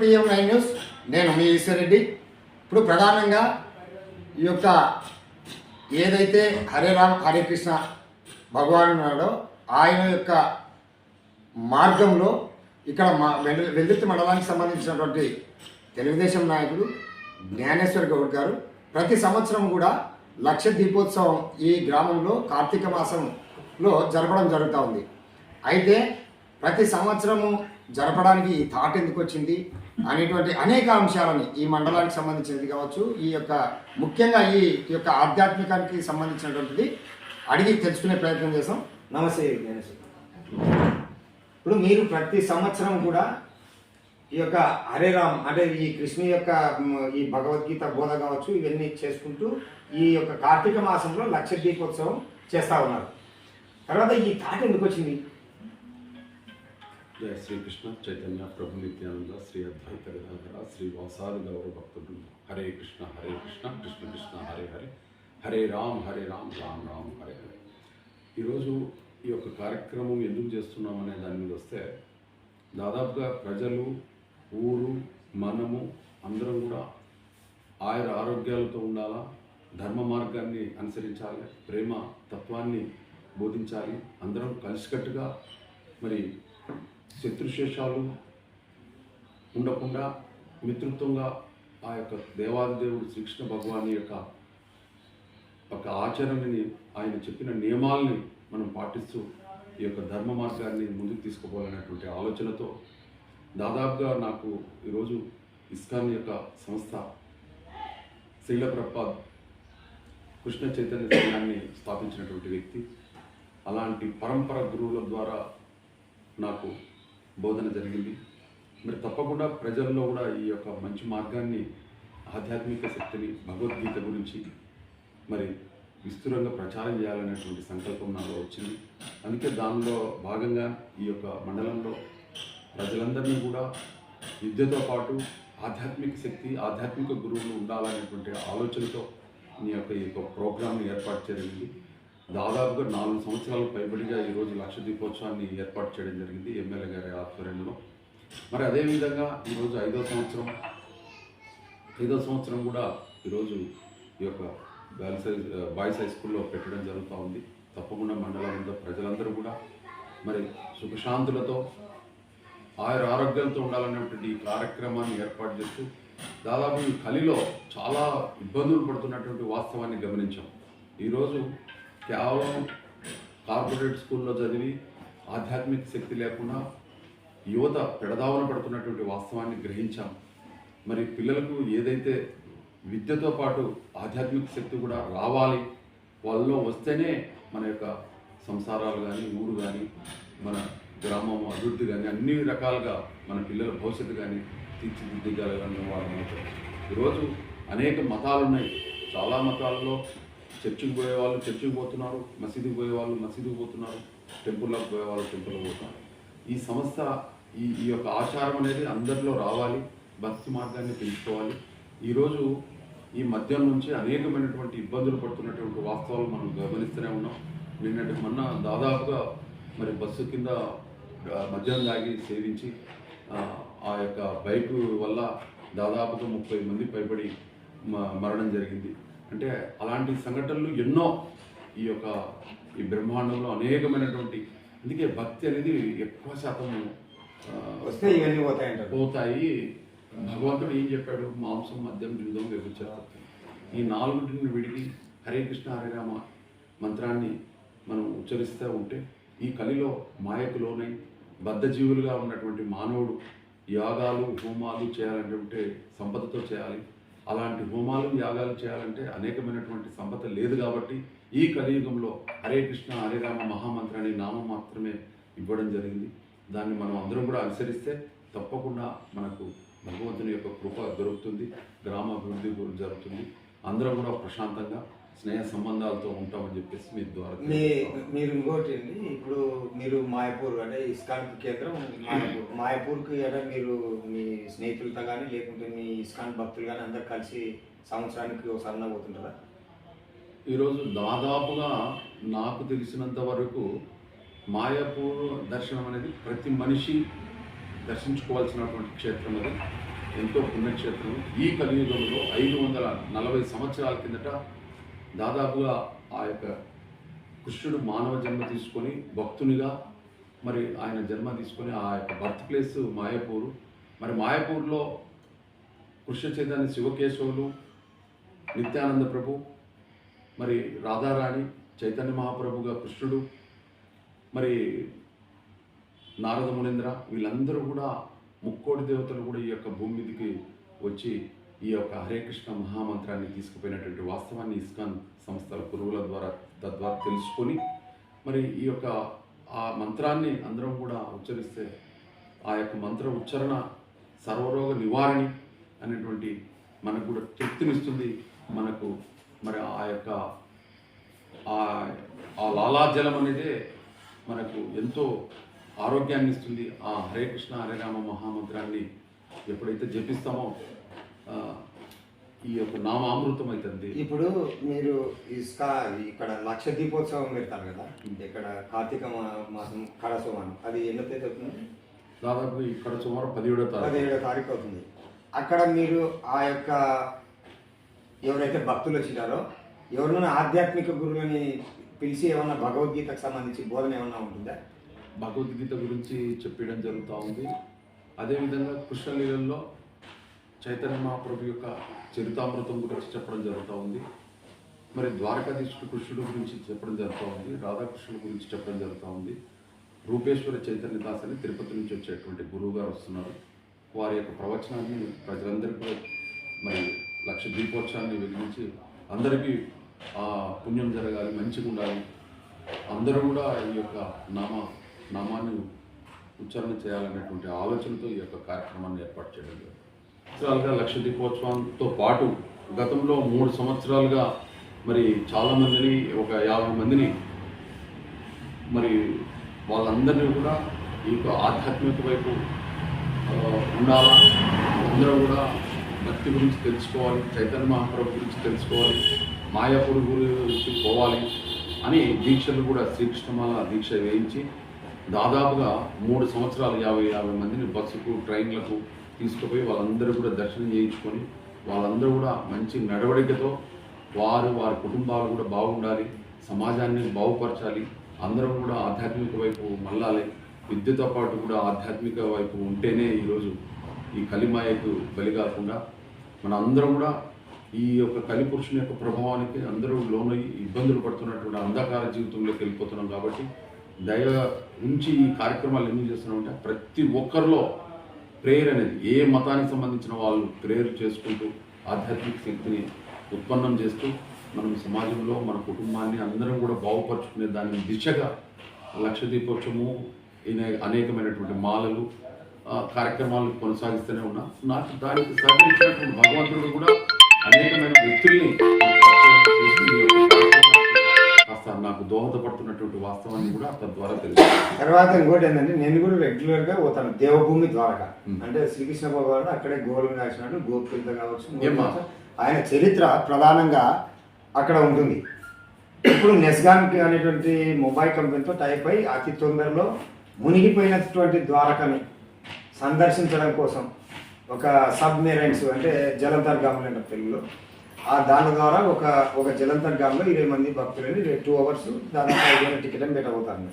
PM nine news నేను మీ ఈశ్వరెడ్డి. ఇప్పుడు ప్రధానంగా ఈ యొక్క ఏదైతే హరే రామ్ హరే కృష్ణ భగవాన్ ఉన్నాడో ఆయన యొక్క మార్గంలో ఇక్కడ మా వెల్- వెల్లుత్తి మండలానికి సంబంధించినటువంటి తెలుగుదేశం నాయకుడు జ్ఞానేశ్వర్ గౌడ్ గారు ప్రతి సంవత్సరం కూడా లక్ష దీపోత్సవం ఈ గ్రామంలో కార్తీక మాసంలో జరపడం జరుగుతూ ఉంది. అయితే ప్రతి సంవత్సరము జరపడానికి ఈ థాట్ ఎందుకు వచ్చింది? అనేటువంటి అనేక అంశాలని ఈ మండలానికి సంబంధించినది కావచ్చు ఈ యొక్క ముఖ్యంగా ఈ యొక్క ఆధ్యాత్మికానికి సంబంధించినటువంటిది అడిగి తెలుసుకునే ప్రయత్నం చేసాం నమస్తే జ్ఞానేశ్వర్ ఇప్పుడు మీరు ప్రతి సంవత్సరం కూడా ఈ యొక్క హరే రామ్ అంటే ఈ కృష్ణ యొక్క ఈ భగవద్గీత బోధ కావచ్చు ఇవన్నీ చేసుకుంటూ ఈ యొక్క కార్తీక మాసంలో లక్ష దీపోత్సవం చేస్తా ఉన్నారు. తర్వాత ఈ థాట్ ఎందుకు వచ్చింది? జయ శ్రీకృష్ణ చైతన్య ప్రభు నిత్యానంద శ్రీ అద్వైత గదాధర శ్రీ వాసాది గౌరవ భక్తుడు హరే కృష్ణ హరే కృష్ణ కృష్ణ కృష్ణ హరే హరే. హరే రామ్ హరే రామ్ రామ్ రామ్ హరే హరే. ఈరోజు ఈ యొక్క కార్యక్రమం ఎందుకు చేస్తున్నాం అనే దాని మీద వస్తే దాదాపుగా ప్రజలు ఊరు మనము అందరం కూడా ఆయుర ఆరోగ్యాలతో ఉండాలా? ధర్మ మార్గాన్ని అనుసరించాలి? ప్రేమ తత్వాన్ని బోధించాలి? అందరం కలిసికట్టుగా మరి శత్రుశేషాలు ఉండకుండా మిత్రుత్వంగా ఆ యొక్క దేవాదిదేవుడు శ్రీకృష్ణ భగవాన్ యొక్క ఒక ఆచరణని ఆయన చెప్పిన నియమాల్ని మనం పాటిస్తూ ఈ యొక్క ధర్మ మార్గాన్ని ముందుకు తీసుకుపోవాలనేటువంటి ఆలోచనతో దాదాపుగా నాకు ఈరోజు ఇస్కాన్ యొక్క సంస్థ శ్రీల ప్రపాద్ కృష్ణ చైతన్య సంఘాన్ని స్థాపించినటువంటి వ్యక్తి. అలాంటి పరంపర గురువుల ద్వారా నాకు బోధన జరిగింది. మరి తప్పకుండా ప్రజల్లో కూడా ఈ యొక్క మంచి మార్గాన్ని ఆధ్యాత్మిక శక్తిని భగవద్గీత గురించి మరి విస్తృతంగా ప్రచారం చేయాలనేటువంటి సంకల్పం నాలో వచ్చింది. అందుకే దానిలో భాగంగా ఈ యొక్క మండలంలో ప్రజలందరినీ కూడా విద్యతో పాటు ఆధ్యాత్మిక శక్తి ఆధ్యాత్మిక గురువులు ఉండాలనేటువంటి ఆలోచనతో మీ యొక్క ఈ యొక్క ప్రోగ్రామ్ని ఏర్పాటు జరిగింది. దాదాపుగా నాలుగు సంవత్సరాల పైబడిగా ఈరోజు లక్ష దీపోత్సవాన్ని ఏర్పాటు చేయడం జరిగింది ఎమ్మెల్యే గారి ఆధ్వర్యంలో. మరి అదేవిధంగా ఈరోజు ఐదో సంవత్సరం ఐదో సంవత్సరం కూడా ఈరోజు ఈ యొక్క గర్ల్స్ హై బాయ్స్ హై స్కూల్లో పెట్టడం జరుగుతూ ఉంది. తప్పకుండా మండలంలో ప్రజలందరూ కూడా మరి సుఖశాంతులతో ఆయుర ఆరోగ్యంతో ఉండాలనేటువంటి ఈ కార్యక్రమాన్ని ఏర్పాటు చేస్తూ దాదాపు ఈ కలిలో చాలా ఇబ్బందులు పడుతున్నటువంటి వాస్తవాన్ని గమనించాం. ఈరోజు కేవలం కార్పొరేట్ స్కూల్లో చదివి ఆధ్యాత్మిక శక్తి లేకుండా యువత పెడదావన పడుతున్నటువంటి వాస్తవాన్ని గ్రహించాం మరి పిల్లలకు ఏదైతే విద్యతో పాటు ఆధ్యాత్మిక శక్తి కూడా రావాలి వాళ్ళలో వస్తేనే మన యొక్క సంసారాలు కానీ ఊరు కానీ మన గ్రామం అభివృద్ధి కానీ అన్ని రకాలుగా మన పిల్లల భవిష్యత్తు కానీ తీర్చిదిద్దగలగని వాళ్ళు ఈరోజు అనేక మతాలు ఉన్నాయి చాలా మతాలలో చర్చికి పోయే వాళ్ళు చర్చికి పోతున్నారు మసీదుకి పోయే వాళ్ళు మసీదుకి పోతున్నారు టెంపుల్లోకి పోయే వాళ్ళు టెంపుల్కి పోతున్నారు. ఈ సంస్థ ఈ ఈ యొక్క ఆచారం అనేది అందరిలో రావాలి భక్తి మార్గాన్ని పెంచుకోవాలి ఈరోజు ఈ మద్యం నుంచి అనేకమైనటువంటి ఇబ్బందులు పడుతున్నటువంటి వాస్తవాలు మనం గమనిస్తూనే ఉన్నాం. నిన్నటి మొన్న దాదాపుగా మరి బస్సు కింద మద్యం తాగి సేవించి ఆ, యొక్క బైక్ వల్ల దాదాపుగా ముప్పై మంది పైబడి మ- మరణం జరిగింది. అంటే అలాంటి సంఘటనలు ఎన్నో ఈ యొక్క ఈ బ్రహ్మాండంలో అనేకమైనటువంటి అందుకే భక్తి అనేది ఎక్కువ శాతం వస్తే ఇవన్నీ పోతాయంటారు పోతాయి. భగవంతుడు ఏం చెప్పాడు? మాంసం మద్యం జూదం వ్యభిచారం. ఈ నాలుగుటిని విడిగి హరే కృష్ణ హరే రామ మంత్రాన్ని మనం ఉచ్చరిస్తూ ఉంటే ఈ కలిలో మాయకు లోనై బద్ధజీవులుగా ఉన్నటువంటి మానవుడు యాగాలు హోమాలు చేయాలంటే ఉంటే సంపదతో చేయాలి. అలాంటి హోమాలు యాగాలు చేయాలంటే అనేకమైనటువంటి సంపద లేదు కాబట్టి ఈ కలియుగంలో హరే కృష్ణ హరే రామ మహామంత్రాన్ని నామం మాత్రమే ఇవ్వడం జరిగింది. దాన్ని మనం అందరం కూడా అనుసరిస్తే తప్పకుండా మనకు భగవంతుని యొక్క కృప దొరుకుతుంది గ్రామాభివృద్ధి జరుగుతుంది. అందరం కూడా ప్రశాంతంగా స్నేహ సంబంధాలతో ఉంటామని చెప్పేసి మీ ద్వారా మీ. మీరు ఇంకోటి అండి ఇప్పుడు మీరు మాయపూర్ అంటే ఇస్కాన్ కేంద్రం మాయపూర్. మాయపూర్కి అంటే మీరు మీ స్నేహితులతో కానీ లేకుంటే మీ ఇస్కాన్ భక్తులు కానీ అందరు కలిసి సంవత్సరానికి ఒకసారి పోతుంటారా? ఈరోజు దాదాపుగా నాకు తెలిసినంత వరకు మాయాపూర్ దర్శనం అనేది ప్రతి మనిషి దర్శించుకోవాల్సినటువంటి క్షేత్రం అది. ఎంతో పుణ్యక్షేత్రం. ఈ కలియుగంలో ఐదు వందల నలభై సంవత్సరాల కిందట దాదాపుగా ఆ యొక్క కృష్ణుడు మానవ జన్మ తీసుకొని భక్తునిగా మరి ఆయన జన్మ తీసుకొని ఆ యొక్క బర్త్ ప్లేస్ మాయాపూరు. మరి మాయాపూర్లో కృష్ణ చైతన్య శివకేశవులు నిత్యానంద ప్రభు మరి రాధారాణి చైతన్య మహాప్రభుగా కృష్ణుడు మరి నారద మునేంద్ర వీళ్ళందరూ కూడా ముక్కోడి దేవతలు కూడా ఈ యొక్క భూమి మీదకి వచ్చి ఈ యొక్క హరే కృష్ణ మహామంత్రాన్ని తీసుకుపోయినటువంటి వాస్తవాన్ని ఇస్కాన్ సంస్థల గురువుల ద్వారా తద్వారా తెలుసుకొని మరి ఈ యొక్క ఆ మంత్రాన్ని అందరం కూడా ఉచ్చరిస్తే ఆ యొక్క మంత్ర ఉచ్చారణ సర్వరోగ నివారణి అనేటువంటి మనకు కూడా తృప్తినిస్తుంది. మనకు మరి ఆ యొక్క ఆ ఆ లాలాజలం అనేదే మనకు ఎంతో ఆరోగ్యాన్ని ఇస్తుంది. ఆ హరే కృష్ణ హరే రామ మహామంత్రాన్ని ఎప్పుడైతే జపిస్తామో ఈ యొక్క నామామృతం అవుతుంది ఇప్పుడు మీరు ఇస్కా ఇక్కడ లక్ష దీపోత్సవం పెడతారు కదా ఇక్కడ కార్తీక మాసం కళసోమానం అది ఎన్నో తేదీ అవుతుంది? దాదాపు ఇక్కడ సుమారు పదిహేడో తారీఖు. పదిహేడో తారీఖు అవుతుంది. అక్కడ మీరు ఆ యొక్క ఎవరైతే భక్తులు వచ్చినారో ఎవరైనా ఆధ్యాత్మిక గురువుని పిలిచి ఏమన్నా భగవద్గీతకు సంబంధించి బోధన ఏమన్నా ఉంటుందా? భగవద్గీత గురించి చెప్పడం జరుగుతూ ఉంది. అదేవిధంగా కృష్ణలీలల్లో చైతన్య మహాప్రభు యొక్క చరితామృతం గురించి చెప్పడం జరుగుతూ ఉంది. మరి ద్వారకాధీశుడు కృష్ణుడు గురించి చెప్పడం జరుగుతూ ఉంది. రాధాకృష్ణుడు గురించి చెప్పడం జరుగుతూ ఉంది. రూపేశ్వర చైతన్య దాస్ అని తిరుపతి నుంచి వచ్చేటువంటి గురువు గారు వస్తున్నారు. వారి యొక్క ప్రవచనాన్ని ప్రజలందరికీ మరి లక్ష దీపోత్సవాన్ని వెలిగించి అందరికీ ఆ పుణ్యం జరగాలి మంచిగా ఉండాలి అందరూ కూడా ఈ యొక్క నామ నామాన్ని ఉచ్చారణ చేయాలనేటువంటి ఆలోచనతో ఈ యొక్క కార్యక్రమాన్ని ఏర్పాటు చేయడం జరిగింది. లక్ష దీపోత్సవంతో పాటు గతంలో మూడు సంవత్సరాలుగా మరి చాలామందిని ఒక యాభై మందిని మరి వాళ్ళందరినీ కూడా ఈ యొక్క ఆధ్యాత్మిక వైపు ఉండాలా? అందరూ కూడా భక్తి గురించి తెలుసుకోవాలి చైతన్య మహాప్రభు గురించి తెలుసుకోవాలి మాయాపూర్ గురించి పోవాలి అని దీక్షలు కూడా శ్రీకృష్ణమాల దీక్ష వేయించి దాదాపుగా మూడు సంవత్సరాలు యాభై యాభై మందిని బస్సుకు ట్రైన్లకు తీసుకుపోయి వాళ్ళందరూ కూడా దర్శనం చేయించుకొని వాళ్ళందరూ కూడా మంచి నడవడికతో వారు వారి కుటుంబాలు కూడా బాగుండాలి సమాజాన్ని బాగుపరచాలి అందరూ కూడా ఆధ్యాత్మిక వైపు మళ్ళాలి. విద్యతో పాటు కూడా ఆధ్యాత్మిక వైపు ఉంటేనే ఈరోజు ఈ కలిమాయకు బలి కాకుండా మన అందరం కూడా ఈ యొక్క కలిపురుషుని యొక్క ప్రభావానికి అందరూ లోనై ఇబ్బందులు పడుతున్నటువంటి అంధకార జీవితంలోకి వెళ్ళిపోతున్నాం కాబట్టి దయ ఉంచి ఈ కార్యక్రమాలు ఎందుకు చేస్తున్నామంటే ప్రతి ఒక్కరిలో ప్రేయర్ అనేది ఏ మతానికి సంబంధించిన వాళ్ళు ప్రేయర్ చేసుకుంటూ ఆధ్యాత్మిక శక్తిని ఉత్పన్నం చేస్తూ మనం సమాజంలో మన కుటుంబాన్ని అందరం కూడా బాగుపరుచుకునే దాని దిశగా లక్షదీపోత్సవము అనేకమైనటువంటి మాలలు కార్యక్రమాలు కొనసాగిస్తూనే ఉన్నా. నాకు దానికి సహకరించినటువంటి భగవంతుడు కూడా అనేకమైన వ్యక్తుల్ని నాకు దోహదపడుతున్నటువంటి వాస్తవాన్ని కూడా తద్వారా తెలుసు తర్వాత ఇంకోటి ఏంటంటే నేను కూడా రెగ్యులర్గా పోతాను దేవభూమి ద్వారక. అంటే శ్రీకృష్ణ భగవానుడు అక్కడే గోరుని రాసినట్టు గోపిత కావచ్చు? ఆయన చరిత్ర ప్రధానంగా అక్కడ ఉంటుంది. ఇప్పుడు నెస్గాన్ అనేటువంటి మొబైల్ కంపెనీతో టైప్ అయి అతి తొందరలో మునిగిపోయినటువంటి ద్వారకని సందర్శించడం కోసం ఒక సబ్మెరైన్స్ అంటే జలంతర్గాములు అంటారు తెలుగులో. ఆ దాని ద్వారా ఒక ఒక జలంతర్గాములో ఇరవై మంది భక్తులని టూ అవర్స్ దాదాపు ఐదు వేల టికెట్ అని పెట్టబోతారు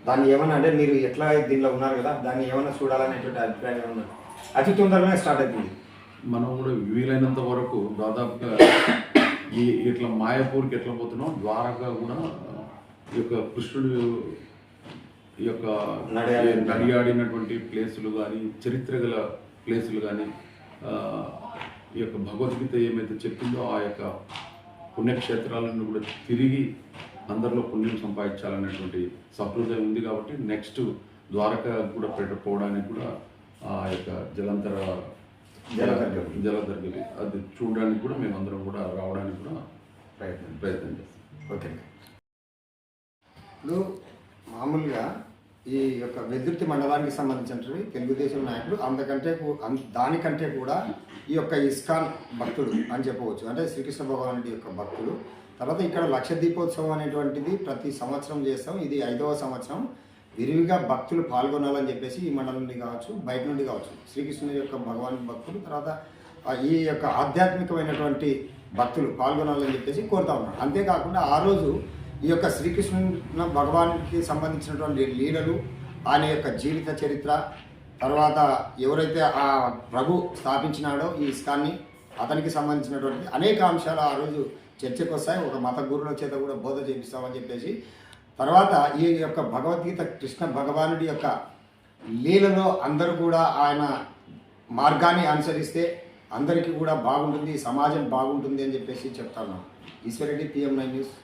దాన్ని ఏమన్నా అంటే మీరు ఎట్లా దీనిలో ఉన్నారు కదా దాన్ని ఏమన్నా చూడాలనేటువంటి అభిప్రాయం ఏమన్నా అతి తొందరగానే స్టార్ట్ అవుతుంది మనం కూడా వీలైనంత వరకు దాదాపుగా ఈ ఇట్లా మాయాపూర్కి ఎట్లా పోతున్నాం ద్వారకా కూడా ఈ యొక్క కృష్ణుడు ఈ యొక్క నడియాడిన- నడియాడినటువంటి ప్లేసులు కానీ చరిత్ర గల ప్లేసులు కానీ ఈ యొక్క భగవద్గీత ఏమైతే చెప్పిందో ఆ యొక్క పుణ్యక్షేత్రాలను కూడా తిరిగి అందరిలో పుణ్యం సంపాదించాలనేటువంటి సహృదయం ఉంది కాబట్టి నెక్స్ట్ ద్వారక కూడా పెట్టకపోవడానికి కూడా ఆ యొక్క జలంతర జలదర్గలి. జలదర్గలి అది చూడడానికి కూడా మేము అందరం కూడా రావడానికి కూడా ప్రయత్నం ప్రయత్నం చేస్తాం. ఓకే. ఇప్పుడు మామూలుగా ఈ యొక్క వెదుర్తి మండలానికి సంబంధించినటువంటి తెలుగుదేశం నాయకుడు. అంతకంటే దానికంటే కూడా ఈ యొక్క ఇస్కాన్ భక్తుడు అని చెప్పవచ్చు. అంటే శ్రీకృష్ణ భగవానుడి యొక్క భక్తుడు. తర్వాత ఇక్కడ లక్ష దీపోత్సవం అనేటువంటిది ప్రతి సంవత్సరం చేస్తాం. ఇది ఐదవ సంవత్సరం. విరివిగా భక్తులు పాల్గొనాలని చెప్పేసి ఈ మండలం నుండి కావచ్చు బయట నుండి కావచ్చు. శ్రీకృష్ణుని యొక్క భగవాన్ భక్తులు తర్వాత ఈ యొక్క ఆధ్యాత్మికమైనటువంటి భక్తులు పాల్గొనాలని చెప్పేసి కోరుతా ఉన్నాను అంతేకాకుండా ఆ రోజు ఈ యొక్క శ్రీకృష్ణుని భగవానికి సంబంధించినటువంటి లీలలు ఆయన యొక్క జీవిత చరిత్ర తర్వాత ఎవరైతే ఆ ప్రభు స్థాపించినాడో ఈ ఇస్కాన్ని అతనికి సంబంధించినటువంటి అనేక అంశాలు ఆ రోజు చర్చకు వస్తాయి ఒక మత గురువుల చేత కూడా బోధ చేపిస్తామని చెప్పేసి తర్వాత ఈ యొక్క భగవద్గీత కృష్ణ భగవానుడి యొక్క లీలలో అందరూ కూడా ఆయన మార్గాన్ని అనుసరిస్తే అందరికీ కూడా బాగుంటుంది సమాజం బాగుంటుంది అని చెప్పేసి చెప్తాను ఈశ్వరెడ్డి పిఎం నైన్ న్యూస్.